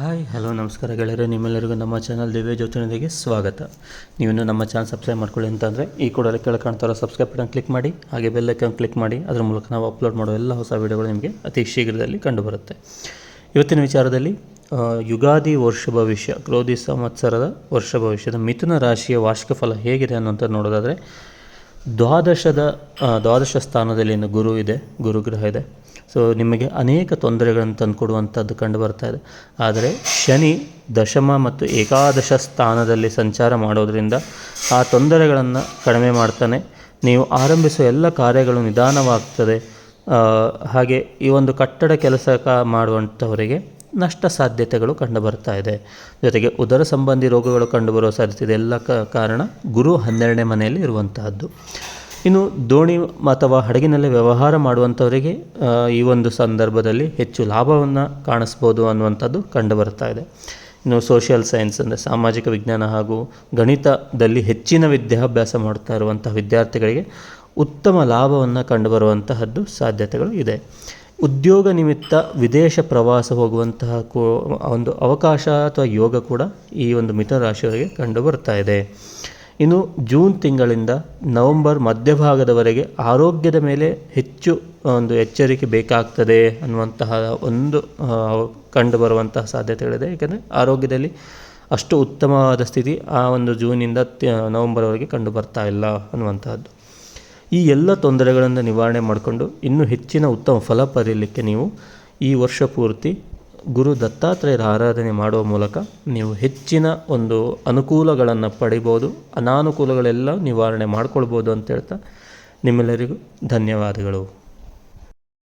Hi, hello, ನಮಸ್ಕಾರ ಗೆಳೆಯರೇ. ನಿಮ್ಮೆಲ್ಲರಿಗೂ ನಮ್ಮ ಚಾನಲ್ ದಿವ್ಯ ಜ್ಯೋತಿನೊಂದಿಗೆ ಸ್ವಾಗತ. ನೀವು ನಮ್ಮ ಚಾನಲ್ ಸಬ್ಸ್ಕ್ರೈಬ್ ಮಾಡ್ಕೊಳ್ಳಿ ಅಂತಂದರೆ ಈ ಕೂಡಲೇ ಕಾಣ್ತಾರೋ ಸಬ್ಸ್ಕ್ರೈಬ್ ಬಟನ್ ಕ್ಲಿಕ್ ಮಾಡಿ, ಹಾಗೆ ಬೆಲ್ ಐಕಾನ್ ಕ್ಲಿಕ್ ಮಾಡಿ, ಅದರ ಮೂಲಕ ನಾವು ಅಪ್ಲೋಡ್ ಮಾಡೋ ಎಲ್ಲ ಹೊಸ ವೀಡಿಯೋಗಳು ನಿಮಗೆ ಅತಿ ಶೀಘ್ರದಲ್ಲಿ ಕಂಡುಬರುತ್ತೆ. ಇವತ್ತಿನ ವಿಚಾರದಲ್ಲಿ ಯುಗಾದಿ ವರ್ಷ ಭವಿಷ್ಯ, ಕ್ರೋಧಿ ಸಂವತ್ಸರದ ವರ್ಷ ಭವಿಷ್ಯದ ಮಿಥುನ ರಾಶಿಯ ವಾರ್ಷಿಕ ಫಲ ಹೇಗಿದೆ ಅನ್ನೋಂಥದ್ದು ನೋಡೋದಾದರೆ ದ್ವಾದಶದ ದ್ವಾದಶ ಸ್ಥಾನದಲ್ಲಿ ಏನು ಗುರು ಇದೆ, ಗುರುಗ್ರಹ ಇದೆ. ಸೊ ನಿಮಗೆ ಅನೇಕ ತೊಂದರೆಗಳನ್ನು ತಂದುಕೊಡುವಂಥದ್ದು ಕಂಡು ಬರ್ತಾ ಇದೆ. ಆದರೆ ಶನಿ ದಶಮ ಮತ್ತು ಏಕಾದಶ ಸ್ಥಾನದಲ್ಲಿ ಸಂಚಾರ ಮಾಡೋದರಿಂದ ಆ ತೊಂದರೆಗಳನ್ನು ಕಡಿಮೆ ಮಾಡ್ತಾನೆ. ನೀವು ಆರಂಭಿಸುವ ಎಲ್ಲ ಕಾರ್ಯಗಳು ನಿಧಾನವಾಗ್ತದೆ. ಹಾಗೆ ಈ ಒಂದು ಕಟ್ಟಡ ಕೆಲಸ ಮಾಡುವಂಥವರಿಗೆ ನಷ್ಟ ಸಾಧ್ಯತೆಗಳು ಕಂಡುಬರ್ತಾ ಇದೆ. ಜೊತೆಗೆ ಉದರ ಸಂಬಂಧಿ ರೋಗಗಳು ಕಂಡುಬರುವ ಸಾಧ್ಯತೆ ಇದೆ. ಎಲ್ಲ ಕಾರಣ ಗುರು ಹನ್ನೆರಡನೇ ಮನೆಯಲ್ಲಿ ಇರುವಂತಹದ್ದು. ಇನ್ನು ದೋಣಿ ಅಥವಾ ಹಡಗಿನಲ್ಲಿ ವ್ಯವಹಾರ ಮಾಡುವಂಥವರಿಗೆ ಈ ಒಂದು ಸಂದರ್ಭದಲ್ಲಿ ಹೆಚ್ಚು ಲಾಭವನ್ನು ಕಾಣಿಸ್ಬೋದು ಅನ್ನುವಂಥದ್ದು ಕಂಡುಬರ್ತಾ ಇದೆ. ಇನ್ನು ಸೋಷಿಯಲ್ ಸೈನ್ಸ್ ಅಂದರೆ ಸಾಮಾಜಿಕ ವಿಜ್ಞಾನ ಹಾಗೂ ಗಣಿತದಲ್ಲಿ ಹೆಚ್ಚಿನ ವಿದ್ಯಾಭ್ಯಾಸ ಮಾಡ್ತಾ ಇರುವಂಥ ವಿದ್ಯಾರ್ಥಿಗಳಿಗೆ ಉತ್ತಮ ಲಾಭವನ್ನು ಕಂಡುಬರುವಂತಹದ್ದು ಸಾಧ್ಯತೆಗಳು ಇದೆ. ಉದ್ಯೋಗ ನಿಮಿತ್ತ ವಿದೇಶ ಪ್ರವಾಸ ಹೋಗುವಂತಹ ಒಂದು ಅವಕಾಶ ಅಥವಾ ಯೋಗ ಕೂಡ ಈ ಒಂದು ಮಿಥುನ ರಾಶಿಯವರಿಗೆ ಕಂಡು ಬರ್ತಾ ಇದೆ. ಇನ್ನು ಜೂನ್ ತಿಂಗಳಿಂದ ನವೆಂಬರ್ ಮಧ್ಯಭಾಗದವರೆಗೆ ಆರೋಗ್ಯದ ಮೇಲೆ ಹೆಚ್ಚು ಒಂದು ಎಚ್ಚರಿಕೆ ಬೇಕಾಗ್ತದೆ ಅನ್ನುವಂತಹ ಒಂದು ಕಂಡುಬರುವಂತಹ ಕಂಡು ಬರುವಂತಹ ಸಾಧ್ಯತೆಗಳಿದೆ ಏಕೆಂದರೆ ಆರೋಗ್ಯದಲ್ಲಿ ಅಷ್ಟು ಉತ್ತಮವಾದ ಸ್ಥಿತಿ ಆ ಒಂದು ಜೂನಿಂದ ನವೆಂಬರ್ವರೆಗೆ ಕಂಡು ಬರ್ತಾ ಇಲ್ಲ ಅನ್ನುವಂತಹದ್ದು. ಈ ಎಲ್ಲ ತೊಂದರೆಗಳನ್ನು ನಿವಾರಣೆ ಮಾಡಿಕೊಂಡು ಇನ್ನೂ ಹೆಚ್ಚಿನ ಉತ್ತಮ ಫಲ ಪಡೆಯಲಿಕ್ಕೆ ನೀವು ಈ ವರ್ಷ ಪೂರ್ತಿ ಗುರು ದತ್ತಾತ್ರೇಯರ ಆರಾಧನೆ ಮಾಡುವ ಮೂಲಕ ನೀವು ಹೆಚ್ಚಿನ ಒಂದು ಅನುಕೂಲಗಳನ್ನು ಪಡಿಬೋದು, ಅನಾನುಕೂಲಗಳೆಲ್ಲ ನಿವಾರಣೆ ಮಾಡ್ಕೊಳ್ಬೋದು ಅಂತ ಹೇಳ್ತಾ ನಿಮ್ಮೆಲ್ಲರಿಗೂ ಧನ್ಯವಾದಗಳು.